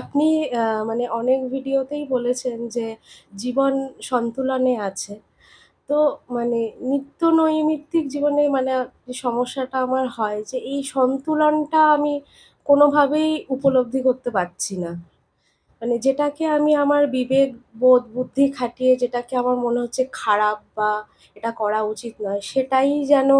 আপনি মানে অনেক ভিডিওতেই বলেছেন যে জীবন সন্তুলনে আছে। তো মানে নিত্য নৈমিত্তিক জীবনে মানে যে সমস্যাটা আমার হয় যে এই সন্তুলনটা আমি কোনোভাবেই উপলব্ধি করতে পারছি না। মানে যেটাকে আমি আমার বিবেক, বোধ, বুদ্ধি খাটিয়ে যেটাকে আমার মনে হচ্ছে খারাপ বা এটা করা উচিত নয়, সেটাই যেন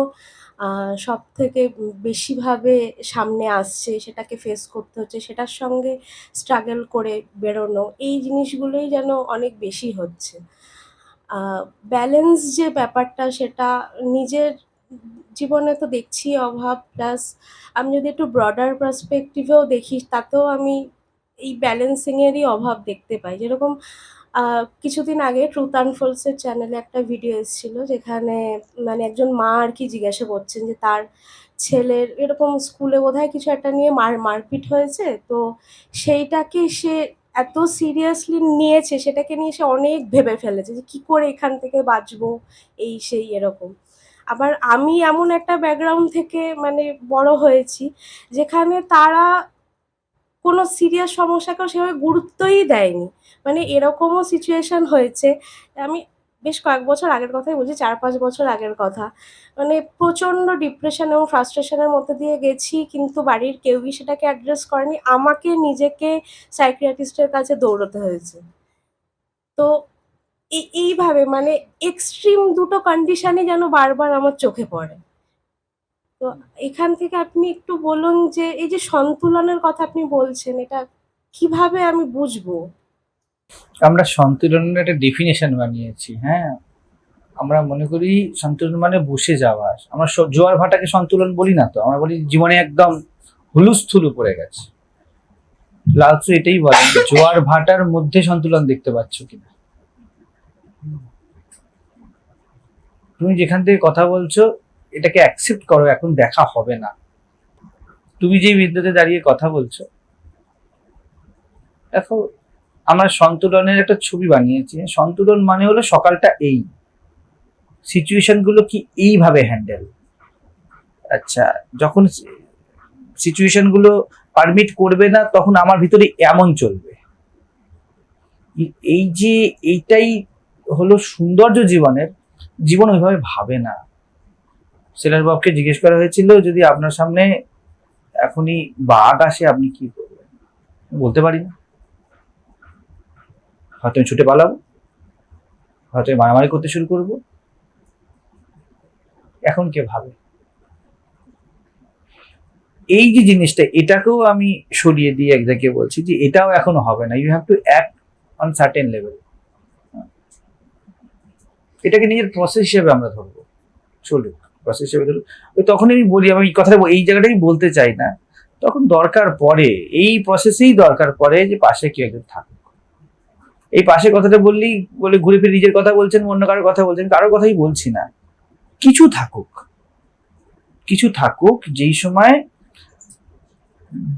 সব থেকে বেশিভাবে সামনে আসছে, সেটাকে ফেস করতে হচ্ছে, সেটার সঙ্গে স্ট্রাগল করে বেরোনো, এই জিনিসগুলোই যেন অনেক বেশি হচ্ছে। ব্যালেন্স যে ব্যাপারটা, সেটা নিজের জীবনে তো দেখছি অভাব প্লাস আমি যদি একটু ব্রডার পার্সপেক্টিভেও দেখি, তাতেও আমি এই ব্যালেন্সিংয়েরই অভাব দেখতে পাই। যেরকম কিছুদিন আগে ট্রুথ আনফোলসের চ্যানেলে একটা ভিডিও এসেছিল যেখানে মানে একজন মা আর কি জিজ্ঞাসা করছেন যে তার ছেলের এরকম স্কুলে বোধহয় কিছু একটা নিয়ে মার, মারপিট হয়েছে। তো সেইটাকে সে এত সিরিয়াসলি নিয়েছে, সেটাকে নিয়ে সে অনেক ভেবে ফেলেছে যে কী করে এখান থেকে বাঁচবো এই সেই এরকম। আবার আমি এমন একটা ব্যাকগ্রাউন্ড থেকে মানে বড় হয়েছি, যেখানে তারা কোনো সিরিয়াস সমস্যাকেও সেভাবে গুরুত্বই দেয়নি। মানে এরকমও সিচুয়েশান হয়েছে। আমি বেশ কয়েক বছর আগের কথাই বলছি, চার পাঁচ বছর আগের কথা। মানে প্রচণ্ড ডিপ্রেশন এবং ফ্রাস্ট্রেশনের মধ্যে দিয়ে গেছি, কিন্তু বাড়ির কেউই সেটাকে অ্যাড্রেস করেনি। আমাকে নিজেকে সাইকিয়াট্রিস্টের কাছে দৌড়তে হয়েছে। তো এই এইভাবে মানে এক্সট্রিম দুটো কন্ডিশনই যেন বারবার আমার চোখে পড়ে। তো এখান থেকে আপনি একটু বলুন যে, এই যে সন্তুলনের কথা আপনি বলছেন, এটা কীভাবে আমি বুঝব? আমরা সন্তুলনের একটা ডেফিনেশন বানিয়েছি হ্যাঁ? আমরা মনে করি সন্তুলন মানে বসে যাওয়া। আমরা জোয়ার ভাটাকে সন্তুলন বলি না তো, আমরা বলি জীবনে একদম হুলুস্থুলু পড়ে গেছে। লালসু এটাই বলেন জোয়ার ভাটার মধ্যে সন্তুলন দেখতে পাচ্ছ কিনা। তুমি যেখান থেকে কথা বলছো এটাকে অ্যাকসেপ্ট করো, এখন দেখা হবে না। তুমি যে বিদ্যুতে দাঁড়িয়ে কথা বলছো, দেখো, আমরা সন্তুলনের একটা ছবি বানিয়েছি। সন্তুলন মানে হলো সকালটা এই। সিচুয়েশনগুলো কি এইভাবে হ্যান্ডেল আচ্ছা যখন সিচুয়েশনগুলো পারমিট করবে না, তখন আমার ভিতরে এমন চলবে। এই যে, এইটাই হলো সৌন্দর্য জীবনের, জীবন ওইভাবে ভাবে না। সেলার বাবকে জিজ্ঞেস করা হয়েছিল যদি আপনার সামনে এখনই বাঘ আসে, আপনি কি করবেন বলতে পারি না। হয়তো আমি ছুটে পালাবো। হয়তো আমি মারামারি করতে শুরু করব। এখন কে ভাবে? এই যে জিনিসটা, এটাকেও আমি সরিয়ে দিয়ে এক জায়গায় বলছি যে এটাও এখনও হবে না। You have to act on certain level এটাকে নিজের প্রসেস হিসেবে আমরা ধরবো। চলুক। প্রসেস হিসেবে ধরুক ওই তখন আমি বলি, আমি এই কথাটা এই জায়গাটাই বলতে চাই না। তখন দরকার পড়ে, এই প্রসেসেই দরকার পড়ে যে পাশে কেউ একজন থাকুক। এই পাশে কথাটা বললেই বলে ঘুরে ফিরে নিজের কথা বলছেন, অন্য কারোর কথা বলছেন কারোর কথাই বলছি না। কিছু থাকুক কিছু থাকুক, যেই সময়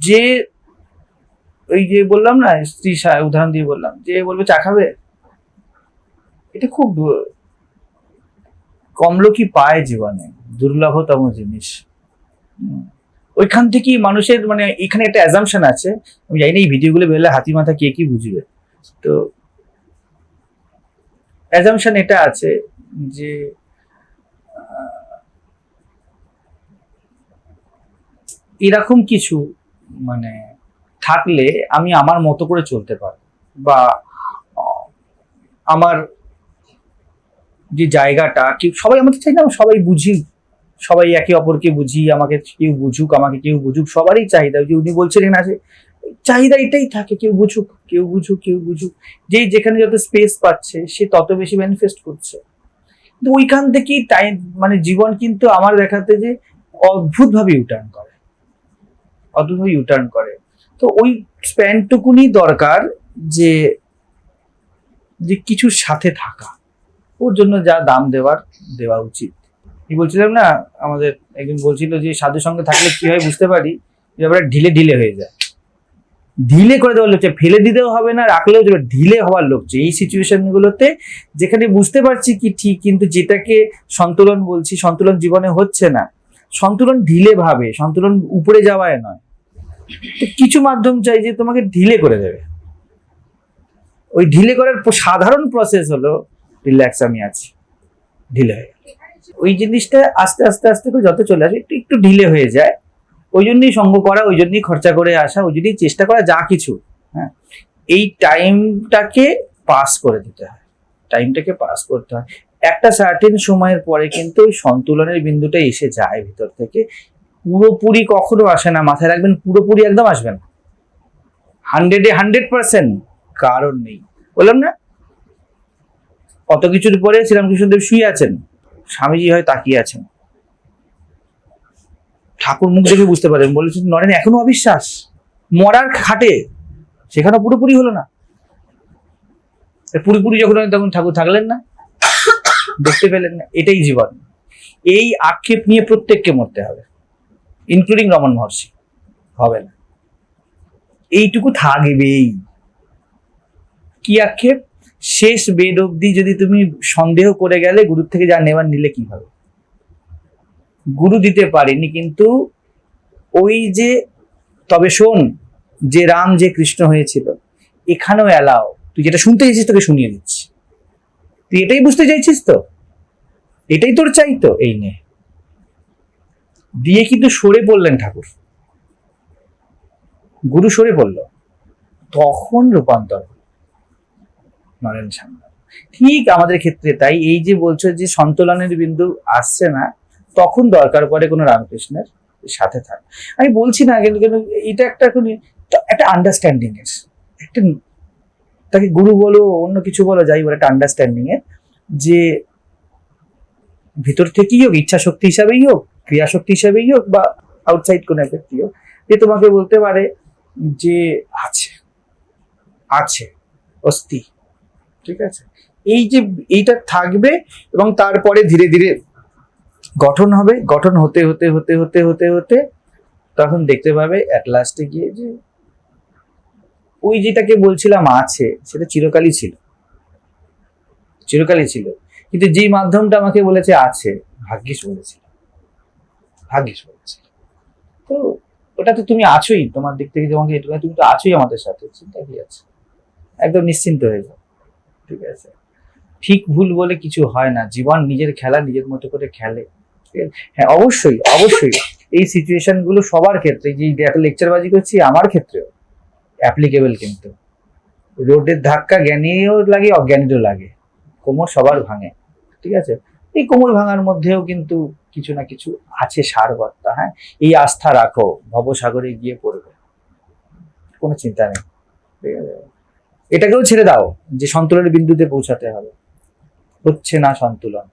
যে ওই যে বললাম না, স্ত্রী উদাহরণ দিয়ে বললাম, যে বলবে, চা খাবে? এটা খুব কম লোকই পায় জীবনে, দুর্লভতম জিনিস। ওইখান থেকেই মানুষের মানে এখানে একটা অ্যাজাম্পশন আছে, আমি জানি না এই ভিডিওগুলো বেরোলে হাতি মাথা কে কি বুঝবে। তো অ্যাজাম্পশন এটা আছে যে এরকম কিছু মানে থাকলে আমি আমার মতো করে চলতে পারব বা আমার যে জায়গাটা, কি সবাই আমাকে চাই না, সবাই বুঝি, সবাই একে অপরকে বুঝি, আমাকে কেউ বুঝুক, আমাকে কেউ বুঝুক, সবারই চাহিদা, যে উনি বলছিলেন আছে চাহিদা এটাই থাকে, কেউ বুঝুক কেউ বুঝুক কেউ বুঝুক। যেই যেখানে যত স্পেস পাচ্ছে, সে তত বেশি ম্যানিফেস্ট করছে। কিন্তু ওইখান থেকেই টাইম মানে জীবন কিন্তু আমার দেখাতে যে অদ্ভুতভাবে ইউটার্ন করে। অদ্ভুতভাবে ইউটার্ন করে। তো ওই স্প্যানটুকুনি দরকার যে যে কিছুর সাথে থাকা। ওর জন্য যা দাম দেওয়ার, দেওয়া উচিত। কি বলছিলাম না? আমাদের একজন বলছিল যে, সাধুর সঙ্গে থাকলে কি হয় বুঝতে পারি ব্যাপারটা ঢিলে ঢিলে হয়ে যায়। ঢিলে করে দেওয়ার লোক ফেলে দিতেও হবে না, রাখলেও ঢিলে হওয়ার লোক। এই সিচুয়েশন গুলোতে যেখানে বুঝতে পারছি কি ঠিক, কিন্তু যেটাকে সন্তুলন বলছি, সন্তুলন জীবনে হচ্ছে না। সন্তুলন ঢিলে ভাবে, সন্তুলন উপরে যাওয়ায় নয়। কিছু মাধ্যম চাই যে, তোমাকে ঢিলে করে দেবে। ওই ঢিলে করার সাধারণ প্রসেস হলো রিল্যাক্স আমি আছি। ঢিলে হয়ে। ওই জিনিসটা আস্তে আস্তে আস্তে করে যত চলে আসে, একটু একটু ঢিলে হয়ে যায়। ওই জন্যই সঙ্গ করা, ওই জন্যই খরচা করে আসা, ওই জন্যই চেষ্টা করা, যা কিছু হ্যাঁ। এই টাইমটাকে পাস করে দিতে হয়। টাইমটাকে পাস করতে হয়। একটা সার্টেন সময়ের পরে কিন্তু ওই সন্তুলনের বিন্দুটা এসে যায় ভিতর থেকে। পুরোপুরি কখনো আসে না, মাথায় রাখবেন, পুরোপুরি একদম আসবে না। হান্ড্রেডে হান্ড্রেড পার্সেন্ট কারণ নেই। বললাম না? কত কিছুর পরে শ্রীরামকৃষ্ণদেব শুয়ে আছেন? স্বামীজি হয় তাকিয়ে আছেন। ঠাকুর মুখ দেখে বুঝতে পারেন বলেছেন, নরেন, এখনও অবিশ্বাস। মরার খাটে, সেখানে পুরোপুরি হলো না। পুরোপুরি যখন তখন ঠাকুর থাকলেন না। দেখতে পেলেন না, এটাই জীবন। এই আক্ষেপ নিয়ে প্রত্যেককে মরতে হবে ইনক্লুডিং রমন মহর্ষি। হবে না। এইটুকু থাকবেই। কি আক্ষেপ? শেষ বেদ অবধি যদি তুমি সন্দেহ করে গেলে গুরুর থেকে যা নেওয়ার নিলে কি হবে? গুরু দিতে পারেনি কিন্তু ওই যে, তবে শোন, যে রাম, যে কৃষ্ণ হয়েছিল, এখানেও এলাও তুই যেটা শুনতে চাইছিস তোকে শুনিয়ে দিচ্ছি। তুই এটাই বুঝতে চাইছিস তো? এটাই তোর চাই তো এই নে। দিয়ে কিন্তু সরে পড়লেন ঠাকুর। গুরু সরে পড়ল। তখন রূপান্তর। নরেন সান্যাল ঠিক আমাদের ক্ষেত্রে তাই, এই যে বলছো যে সন্তুলনের বিন্দু আসছে না, তখন দরকার পড়ে কোনো রামকৃষ্ণের সাথে থাক। আমি বলছি না, কিন্তু কিন্তু এটা একটা একটা আন্ডারস্ট্যান্ডিং এর, একটা তাকে গুরু বলো, অন্য কিছু বলো, যাই বলো, একটা আন্ডারস্ট্যান্ডিং এর যে ভিতর থেকেই হোক, ইচ্ছা শক্তি হিসাবেই হোক, ক্রিয়া শক্তি হিসাবেই হোক, বা আউটসাইড কোনো এফেক্ট হোক, যে তোমাকে বলতে পারে যে আছে আছে, অস্থি। ঠিক আছে? এই যে এইটা থাকবে এবং তারপরে ধীরে ধীরে গঠন হবে। গঠন হতে হতে হতে হতে হতে হতে তখন দেখতে পাবে অ্যাট লাস্টে গিয়ে যে ওই যেটাকে বলছিলাম আছে, সেটা চিরকালই ছিল। চিরকালই ছিল। কিন্তু যেই মাধ্যমটা আমাকে বলেছে আছে, ভাগ্যিস বলেছিল। ভাগ্যিস বলেছিল। তো ওটা তো তুমি আছোই, তোমার দিক থেকে তোমাকে, তুমি তো আছোই আমাদের সাথে, চিন্তা কি আছে? একদম নিশ্চিন্ত হয়ে যাও। ঠিক আছে। ঠিক ভুল বলে কিছু হয় না, জীবন নিজের খেলা, নিজের মতো করে খেলে? হ্যাঁ অবশ্যই অবশ্যই। এই সিচুয়েশনগুলো সবার ক্ষেত্রে যে একটা লেকচার বাজি করছি, আমার ক্ষেত্রেও অ্যাপ্লিকেবল কিন্তু। রোডের ধাক্কা জ্ঞানীও লাগে, অজ্ঞানীরও লাগে। কোমর সবার ভাঙে, ঠিক আছে? এই কোমর ভাঙার মধ্যেও কিন্তু কিছু না কিছু আছে সারবত্তা হ্যাঁ? এই আস্থা রাখো ভবসাগরে গিয়ে পড়বে। কোনো চিন্তা নেই, ঠিক আছে? এটাকেও ছেড়ে দাও যে সন্তুলনের বিন্দুতে পৌঁছাতে হবে। হচ্ছে না সন্তুলন।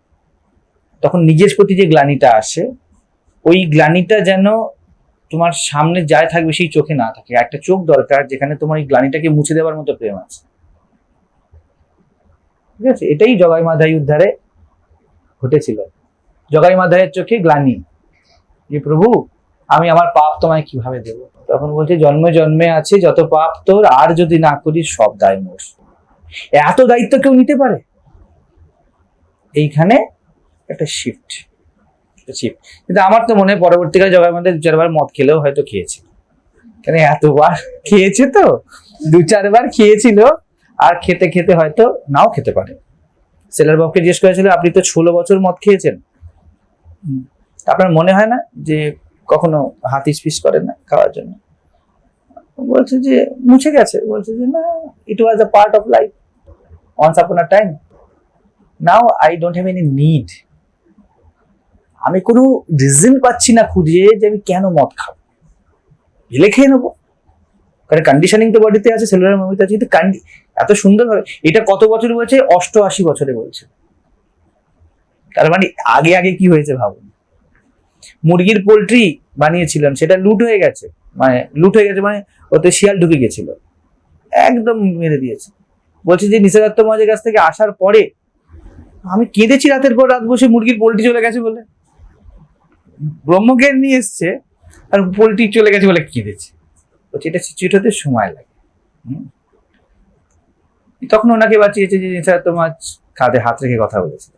তখন নিজের প্রতি যে গ্লানিটা আসে, ওই গ্লানিটা যেন তোমার সামনে যায় থাকবে সেই চোখে না থাকে। একটা চোখ দরকার যেখানে তোমার এই গ্লানিটাকে মুছে দেওয়ার মতো প্রেম আছে। ঠিক আছে? এটাই জগাই মাধাই উদ্ধারে ঘটেছিল। জগাই মাধাইয়ের চোখে গ্লানি। যে প্রভু আমি আমার পাপ তোমায় কীভাবে দেব? তখন বলছে, জন্মে জন্মে আছে, যত পাপ তোর, আর যদি না করিস সব দায় মোর। এত দায়িত্ব কেউ নিতে পারে? এইখানে একটা শিফট শিফট কিন্তু আমার তো মনে হয় পরবর্তীকালে জগার মধ্যে দু চারবার মদ খেলেও হয়তো খেয়েছে। কেন এতবার খেয়েছে তো? দু চারবার খেয়েছিল, আর খেতে খেতে হয়তো নাও খেতে পারে। সেলার বাবুকে জিজ্ঞেস করেছিল, আপনি তো ষোলো বছর মদ খেয়েছেন? আপনার মনে হয় না যে কখনো হাত ইসপিস করে না খাওয়ার জন্য। বলছে যে, মুছে গেছে। বলছে যে, না it was a part of life once upon a time now I don't have any need আমি কোনো রিজন পাচ্ছি না খুঁজে যে আমি কেন মদ খাব। ঢেলে খেয়ে নেব। কারণ কন্ডিশনিং তো বডিতে আছে সেলুলার মেমোরিতে আছে। কিন্তু এত সুন্দর ভাবে এটা কত বছরে বলছে? অষ্টআশি বছরে বলছে। তার মানে আগে আগে কি হয়েছে ভাবুন? মুরগির পোলট্রি বানিয়েছিলাম, সেটা লুট হয়ে গেছে। মানে লুট হয়ে গেছে মানে ওতে শিয়াল ঢুকে গেছিল। একদম মেরে দিয়েছে। বলছে যে নিষেধাত্ম মজের কাছ থেকে আসার পরে আমি কেঁদেছি রাতের পর রাত বসে মুরগির পোলট্রি চলে গেছে বলে। ব্রহ্মজ্ঞান নিয়ে এসছে, আর পোলট্রি চলে গেছে বলে কেঁদেছে। বলছে এটা সিচুয়েট হতে সময় লাগে। তখন ওনাকে বাঁচিয়েছে যে নিষেধাত্ম মাছ খাতে হাত রেখে কথা বলেছিল।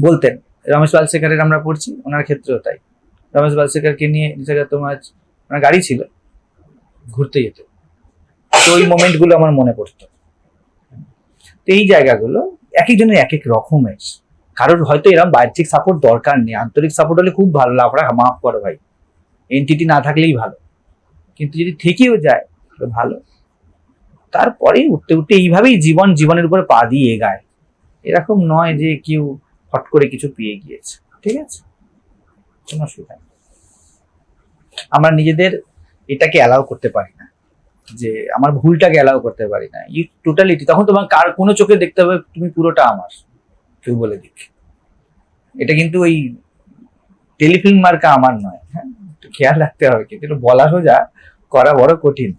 বলতেন রমেশ বালশেখারের আমরা পড়ছি, ওনার ক্ষেত্রেও তাই। রমেশ বালশেখারকে নিয়ে নিষেধাত্ম মাছ, ওনার গাড়ি ছিল, ঘুরতে যেত। তো ওই মোমেন্টগুলো আমার মনে পড়তো। তো এই জায়গাগুলো এক একজনের এক এক রকমের। কারোর হয়তো এরকম বাহ্যিক সাপোর্ট দরকার নেই, আন্তরিক সাপোর্ট হলে খুব ভালো লাভ লাফড়া, মাফ করো ভাই। এনটিটি না থাকলেই ভালো। কিন্তু যদি থেকেও যায় ভালো। তারপরে উঠতে উঠতে এইভাবেই জীবন, জীবনের উপরে পা দিয়ে এগায়। এরকম নয় যে কেউ হট করে কিছু পেয়ে গিয়েছে। ঠিক আছে? কোনো অসুবিধা নেই। আমরা নিজেদের এটাকে অ্যালাউ করতে পারি না, যে আমার ভুলটাকে অ্যালাউ করতে পারি না। ইউ টোটালিটি তখন তোমার কার কোনো চোখে দেখতে হবে? তুমি পুরোটা আমার, কেউ বলে দিক। এটা কিন্তু ওই টেলিফিল্ম মার্কা আমার নয় হ্যাঁ? খেয়াল রাখতে হবে, কিন্তু বলা সোজা, করা বড় কঠিন।